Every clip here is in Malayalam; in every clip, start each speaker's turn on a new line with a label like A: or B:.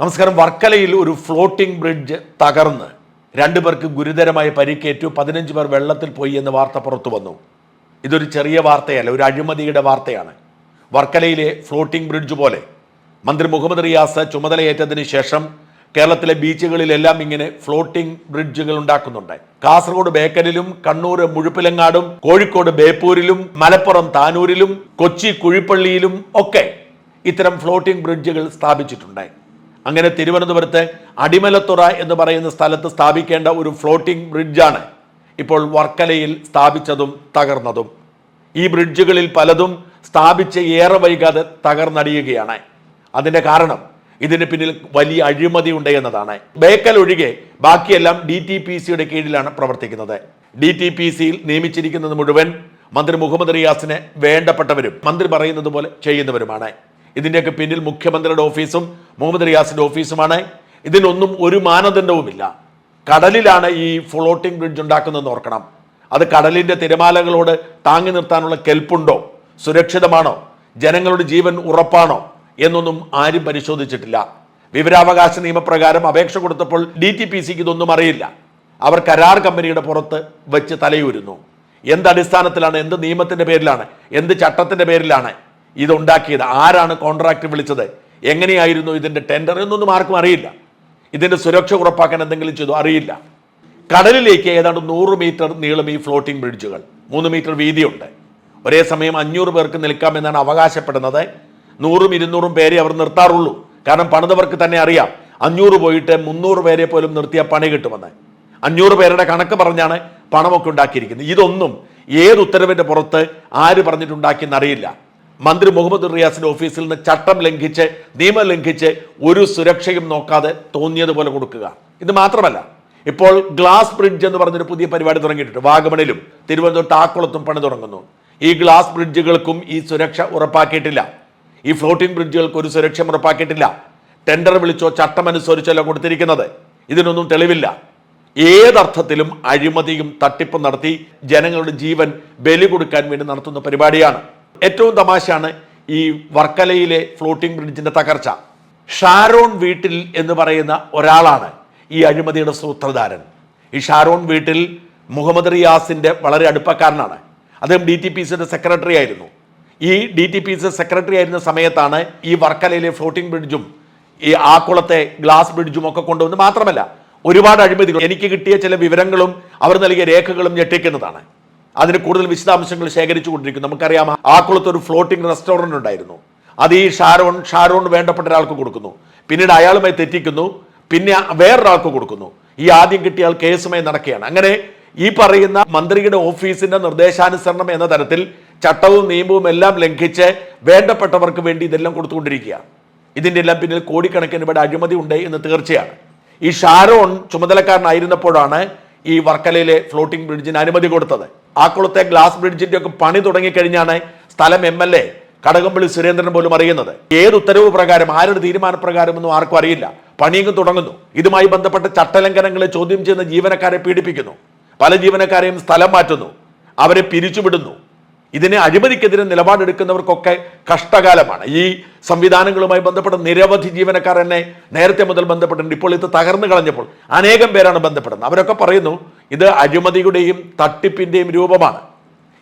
A: നമസ്കാരം. വർക്കലയിൽ ഒരു ഫ്ലോട്ടിംഗ് ബ്രിഡ്ജ് തകർന്ന് രണ്ടു പേർക്ക് ഗുരുതരമായി പരിക്കേറ്റു. പതിനഞ്ച് പേർ വെള്ളത്തിൽ പോയി എന്ന വാർത്ത പുറത്തു വന്നു. ഇതൊരു ചെറിയ വാർത്തയല്ല ഒരു അഴിമതിയുടെ വാർത്തയാണ്. വർക്കലയിലെ ഫ്ലോട്ടിംഗ് ബ്രിഡ്ജ് പോലെ മന്ത്രി മുഹമ്മദ് റിയാസ് ചുമതലയേറ്റതിന് ശേഷം കേരളത്തിലെ ബീച്ചുകളിലെല്ലാം ഇങ്ങനെ ഫ്ലോട്ടിംഗ് ബ്രിഡ്ജുകൾ ഉണ്ടാക്കുന്നുണ്ട്. കാസർഗോഡ് ബേക്കലിലും കണ്ണൂർ മുഴുപ്പിലങ്ങാടും കോഴിക്കോട് ബേപ്പൂരിലും മലപ്പുറം താനൂരിലും കൊച്ചി കുഴിപ്പള്ളിയിലും ഒക്കെ ഇത്തരം ഫ്ലോട്ടിംഗ് ബ്രിഡ്ജുകൾ സ്ഥാപിച്ചിട്ടുണ്ട്. അങ്ങനെ തിരുവനന്തപുരത്ത് അടിമലത്തുറ എന്ന് പറയുന്ന സ്ഥലത്ത് സ്ഥാപിക്കേണ്ട ഒരു ഫ്ലോട്ടിംഗ് ബ്രിഡ്ജാണ് ഇപ്പോൾ വർക്കലയിൽ സ്ഥാപിച്ചതും തകർന്നതും. ഈ ബ്രിഡ്ജുകളിൽ പലതും സ്ഥാപിച്ച് ഏറെ വൈകാതെ തകർന്നടിയുകയാണ്. അതിന്റെ കാരണം ഇതിന് പിന്നിൽ വലിയ അഴിമതി ഉണ്ട് എന്നതാണ്. ബേക്കൽ ഒഴികെ ബാക്കിയെല്ലാം ഡി ടി പി സിയുടെ കീഴിലാണ് പ്രവർത്തിക്കുന്നത്. ഡി ടി പി സിയിൽ നിയമിച്ചിരിക്കുന്നത് മുഴുവൻ മന്ത്രി മുഹമ്മദ് റിയാസിന് വേണ്ടപ്പെട്ടവരും മന്ത്രി പറയുന്നത് പോലെ ചെയ്യുന്നവരുമാണ്. ഇതിന്റെയൊക്കെ പിന്നിൽ മുഖ്യമന്ത്രിയുടെ ഓഫീസും മുഹമ്മദ് റിയാസിന്റെ ഓഫീസുമാണ്. ഇതിനൊന്നും ഒരു മാനദണ്ഡവുമില്ല. കടലിലാണ് ഈ ഫ്ലോട്ടിംഗ് ബ്രിഡ്ജ് ഉണ്ടാക്കുന്നതെന്ന് ഓർക്കണം. അത് കടലിന്റെ തിരമാലകളോട് താങ്ങി നിർത്താനുള്ള കെൽപ്പുണ്ടോ? സുരക്ഷിതമാണോ? ജനങ്ങളുടെ ജീവൻ ഉറപ്പാണോ? എന്നൊന്നും ആരും പരിശോധിച്ചിട്ടില്ല. വിവരാവകാശ നിയമപ്രകാരം അപേക്ഷ കൊടുത്തപ്പോൾ ഡി ടി പി സിക്ക് ഇതൊന്നും അറിയില്ല. അവർ കരാർ കമ്പനിയുടെ പുറത്ത് വെച്ച് തലയൂരുന്നു. എന്ത് അടിസ്ഥാനത്തിലാണ് എന്ത് നിയമത്തിന്റെ പേരിലാണ് എന്ത് ചട്ടത്തിന്റെ പേരിലാണ് ഇത് ഉണ്ടാക്കിയത് ആരാണ് കോൺട്രാക്ട് വിളിച്ചത്? എങ്ങനെയായിരുന്നു ഇതിന്റെ ടെൻഡർ എന്നൊന്നും ആർക്കും അറിയില്ല. ഇതിന്റെ സുരക്ഷ ഉറപ്പാക്കാൻ എന്തെങ്കിലും ചെയ്തു? അറിയില്ല. കടലിലേക്ക് ഏതാണ്ട് നൂറ് മീറ്റർ നീളം ഈ ഫ്ലോട്ടിംഗ് ബ്രിഡ്ജുകൾ മൂന്ന് മീറ്റർ വീതിയുണ്ട്. ഒരേ സമയം അഞ്ഞൂറ് പേർക്ക് നിൽക്കാമെന്നാണ് അവകാശപ്പെടുന്നത്. നൂറും ഇരുന്നൂറും പേരെ അവർ നിർത്താറുള്ളൂ. കാരണം പണിതവർക്ക് തന്നെ അറിയാം. അഞ്ഞൂറ് പോയിട്ട് മുന്നൂറ് പേരെ പോലും നിർത്തിയ പണി കിട്ടുമെന്ന്. അഞ്ഞൂറ് പേരുടെ കണക്ക് പറഞ്ഞാണ് പണമൊക്കെ ഉണ്ടാക്കിയിരിക്കുന്നത്. ഇതൊന്നും ഏത് ഉത്തരവിന്റെ പുറത്ത് ആര് പറഞ്ഞിട്ടുണ്ടാക്കിയെന്ന് അറിയില്ല. മന്ത്രി മുഹമ്മദ് റിയാസിന്റെ ഓഫീസിൽ നിന്ന് ചട്ടം ലംഘിച്ച് നിയമം ലംഘിച്ച് ഒരു സുരക്ഷയും നോക്കാതെ തോന്നിയതുപോലെ കൊടുക്കുക. ഇത് മാത്രമല്ല ഇപ്പോൾ ഗ്ലാസ് ബ്രിഡ്ജ് എന്ന് പറഞ്ഞൊരു പുതിയ പരിപാടി തുടങ്ങിയിട്ടുണ്ട്. വാഗമണിലും തിരുവനന്തപുരത്ത് ആക്കുളത്തും പണി തുടങ്ങുന്നു. ഈ ഗ്ലാസ് ബ്രിഡ്ജുകൾക്കും ഈ സുരക്ഷ ഉറപ്പാക്കിയിട്ടില്ല. ഈ ഫ്ലോട്ടിംഗ് ബ്രിഡ്ജുകൾക്ക് ഒരു സുരക്ഷ ഉറപ്പാക്കിയിട്ടില്ല. ടെൻഡർ വിളിച്ചോ ചട്ടമനുസരിച്ചല്ലോ കൊടുത്തിരിക്കുന്നത്. ഇതിനൊന്നും തെളിവില്ല. ഏതർത്ഥത്തിലും അഴിമതിയും തട്ടിപ്പും നടത്തി ജനങ്ങളുടെ ജീവൻ ബലി കൊടുക്കാൻ വേണ്ടി നടത്തുന്ന പരിപാടിയാണ്. ഏറ്റവും തമാശയാണ് ഈ വർക്കലയിലെ ഫ്ലോട്ടിംഗ് ബ്രിഡ്ജിന്റെ തകർച്ച. ഷാരോൺ വീട്ടിൽ എന്ന് പറയുന്ന ഒരാളാണ് ഈ അഴിമതിയുടെ സൂത്രധാരൻ. ഈ ഷാരോൺ വീട്ടിൽ മുഹമ്മദ് റിയാസിന്റെ വളരെ അടുപ്പക്കാരനാണ്. അദ്ദേഹം ഡി ടി പി സിയുടെ സെക്രട്ടറി ആയിരുന്നു. ഈ D T P C secretary ആയിരുന്ന സമയത്താണ് ഈ വർക്കലയിലെ ഫ്ലോട്ടിംഗ് ബ്രിഡ്ജും ഈ ആക്കുളത്തെ ഗ്ലാസ് ബ്രിഡ്ജും ഒക്കെ കൊണ്ടുവന്ന് മാത്രമല്ല ഒരുപാട് അഴിമതികൾ എനിക്ക് കിട്ടിയ ചില വിവരങ്ങളും അവർ നൽകിയ രേഖകളും ഞെട്ടിക്കുന്നതാണ്. അതിന് കൂടുതൽ വിശദാംശങ്ങൾ ശേഖരിച്ചു കൊണ്ടിരിക്കുന്നു നമുക്കറിയാം ആക്കുളത്ത് ഒരു ഫ്ലോട്ടിംഗ് റെസ്റ്റോറന്റ് ഉണ്ടായിരുന്നു. അത് ഈ ഷാരോൺ ഷാരോൺ വേണ്ടപ്പെട്ട ഒരാൾക്ക് കൊടുക്കുന്നു. പിന്നീട് അയാളുമായി തെറ്റിക്കുന്നു. പിന്നെ വേറൊരാൾക്ക് കൊടുക്കുന്നു. ഈ ആദ്യം കിട്ടിയ ആൾ കേസുമായി നടക്കുകയാണ്. അങ്ങനെ ഈ പറയുന്ന മന്ത്രിയുടെ ഓഫീസിന്റെ നിർദ്ദേശാനുസരണം എന്ന തരത്തിൽ ചട്ടവും നിയമവും എല്ലാം ലംഘിച്ച് വേണ്ടപ്പെട്ടവർക്ക് വേണ്ടി ഇതെല്ലാം കൊടുത്തുകൊണ്ടിരിക്കുക ഇതിന്റെ എല്ലാം പിന്നിൽ കോടിക്കണക്കിന് ഇവിടെ അഴിമതി ഉണ്ട് എന്ന് തീർച്ചയാണ്. ഈ ഷാരോൺ ചുമതലക്കാരനായിരുന്നപ്പോഴാണ് ഈ വർക്കലയിലെ ഫ്ലോട്ടിംഗ് ബ്രിഡ്ജിന് അനുമതി കൊടുത്തത്. ആക്കുളത്തെ ഗ്ലാസ് ബ്രിഡ്ജിന്റെ ഒക്കെ പണി തുടങ്ങിക്കഴിഞ്ഞാണ് സ്ഥലം M L A Kadakampally Surendran പോലും അറിയുന്നത്. ഏത് ഉത്തരവ് പ്രകാരം ആരുടെ തീരുമാനപ്രകാരം ഒന്നും ആർക്കും അറിയില്ല. പണിയെങ്കിലും തുടങ്ങുന്നു. ഇതുമായി ബന്ധപ്പെട്ട ചട്ടലംഘനങ്ങളെ ചോദ്യം ചെയ്യുന്ന ജീവനക്കാരെ പീഡിപ്പിക്കുന്നു. പല ജീവനക്കാരെയും സ്ഥലം മാറ്റുന്നു. അവരെ പിരിച്ചുവിടുന്നു. ഇതിനെ അഴിമതിക്കെതിരെ നിലപാടെടുക്കുന്നവർക്കൊക്കെ കഷ്ടകാലമാണ്. ഈ സംവിധാനങ്ങളുമായി ബന്ധപ്പെട്ട നിരവധി ജീവനക്കാർ എന്നെ നേരത്തെ മുതൽ ബന്ധപ്പെട്ടിട്ടുണ്ട്. ഇപ്പോൾ ഇത് തകർന്നു കളഞ്ഞപ്പോൾ അനേകം പേരാണ് ബന്ധപ്പെടുന്നത്. അവരൊക്കെ പറയുന്നു ഇത് അഴിമതിയുടെയും തട്ടിപ്പിന്റെയും രൂപമാണ്.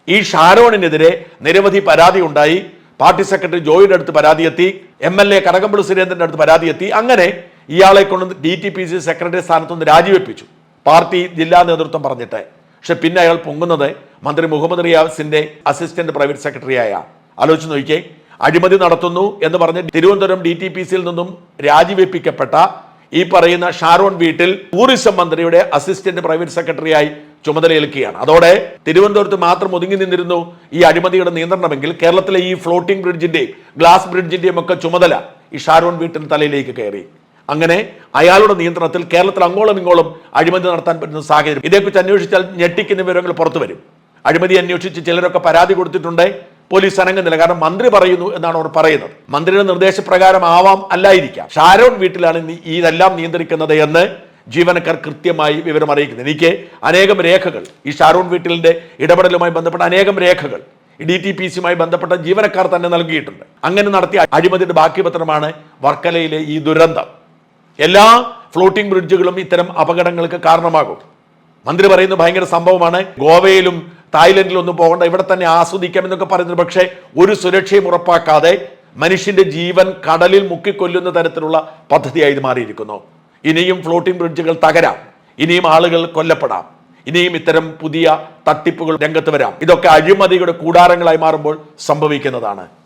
A: ഈ ഷാരോണിനെതിരെ നിരവധി പരാതി ഉണ്ടായി. പാർട്ടി സെക്രട്ടറി ജോയിയുടെ അടുത്ത് പരാതി എത്തി. എം എൽ എ കടകംപള്ളി സുരേന്ദ്രന്റെ അടുത്ത് പരാതി എത്തി. അങ്ങനെ ഇയാളെ കൊണ്ട് D T P C secretary സ്ഥാനത്തുനിന്ന് രാജിവെപ്പിച്ചു. പാർട്ടി ജില്ലാ നേതൃത്വം പറഞ്ഞിട്ട്. പക്ഷെ പിന്നെ അയാൾ പൊങ്ങുന്നത് മന്ത്രി മുഹമ്മദ് റിയാസിന്റെ അസിസ്റ്റന്റ് പ്രൈവറ്റ് സെക്രട്ടറിയായ ആലോചിച്ച് നോക്കിയേ അഴിമതി നടത്തുന്നു എന്ന് പറഞ്ഞ് തിരുവനന്തപുരം ഡി ടി പി സിയിൽ നിന്നും രാജിവെപ്പിക്കപ്പെട്ട ഈ പറയുന്ന ഷാരോൺ വീട്ടിൽ ടൂറിസം മന്ത്രിയുടെ അസിസ്റ്റന്റ് പ്രൈവറ്റ് സെക്രട്ടറിയായി ചുമതലയേൽക്കുകയാണ്. അതോടെ തിരുവനന്തപുരത്ത് മാത്രം ഒതുങ്ങി നിന്നിരുന്നു ഈ അഴിമതിയുടെ നിയന്ത്രണമെങ്കിൽ കേരളത്തിലെ ഈ ഫ്ലോട്ടിംഗ് ബ്രിഡ്ജിന്റെയും ഗ്ലാസ് ബ്രിഡ്ജിന്റെയും ഒക്കെ ചുമതല ഈ ഷാരോൺ വീട്ടിന് തലയിലേക്ക് കയറി. അങ്ങനെ അയാളുടെ നിയന്ത്രണത്തിൽ കേരളത്തിൽ അങ്ങോളം ഇങ്ങോളം അഴിമതി നടത്താൻ പറ്റുന്ന സാഹചര്യം. ഇതേക്കുറിച്ച് അന്വേഷിച്ചാൽ ഞെട്ടിക്കുന്ന വിവരങ്ങൾ പുറത്തു വരും. അഴിമതി അന്വേഷിച്ച് ചിലരൊക്കെ പരാതി കൊടുത്തിട്ടുണ്ട്. പോലീസ് അനങ്ങുന്നില്ല. കാരണം മന്ത്രി പറയുന്നു എന്നാണ് അവർ പറയുന്നത്. മന്ത്രിയുടെ നിർദ്ദേശപ്രകാരം ആവാം അല്ലായിരിക്കാം. ഷാരോൺ വീട്ടിലാണ് ഇതെല്ലാം നിയന്ത്രിക്കുന്നത് എന്ന് ജീവനക്കാർ കൃത്യമായി വിവരം അറിയിക്കുന്നത് എനിക്ക് അനേകം രേഖകൾ ഈ ഷാരോൺ വീട്ടിലിന്റെ ഇടപെടലുമായി ബന്ധപ്പെട്ട അനേകം രേഖകൾ ഡി ടി പി സിയുമായി ബന്ധപ്പെട്ട ജീവനക്കാർ തന്നെ നൽകിയിട്ടുണ്ട്. അങ്ങനെ നടത്തിയ അഴിമതിയുടെ ബാക്കി പത്രമാണ് വർക്കലയിലെ ഈ ദുരന്തം. എല്ലാ ഫ്ലോട്ടിംഗ് ബ്രിഡ്ജുകളും ഇത്തരം അപകടങ്ങൾക്ക് കാരണമാകും. മന്ത്രി പറയുന്നത് ഭയങ്കര സംഭവമാണ്. ഗോവയിലും തായ്ലൻഡിലും ഒന്നും പോകണ്ട ഇവിടെ തന്നെ ആസ്വദിക്കാം എന്നൊക്കെ പറയുന്നത്. പക്ഷേ ഒരു സുരക്ഷയും ഉറപ്പാക്കാതെ മനുഷ്യന്റെ ജീവൻ കടലിൽ മുക്കിക്കൊല്ലുന്ന തരത്തിലുള്ള പദ്ധതിയായി ഇത് മാറിയിരിക്കുന്നു. ഇനിയും ഫ്ലോട്ടിംഗ് ബ്രിഡ്ജുകൾ തകരാം. ഇനിയും ആളുകൾ കൊല്ലപ്പെടാം. ഇനിയും ഇത്തരം പുതിയ തട്ടിപ്പുകൾ രംഗത്ത് വരാം. ഇതൊക്കെ അഴിമതിയുടെ കൂടാരങ്ങളായി മാറുമ്പോൾ സംഭവിക്കുന്നതാണ്.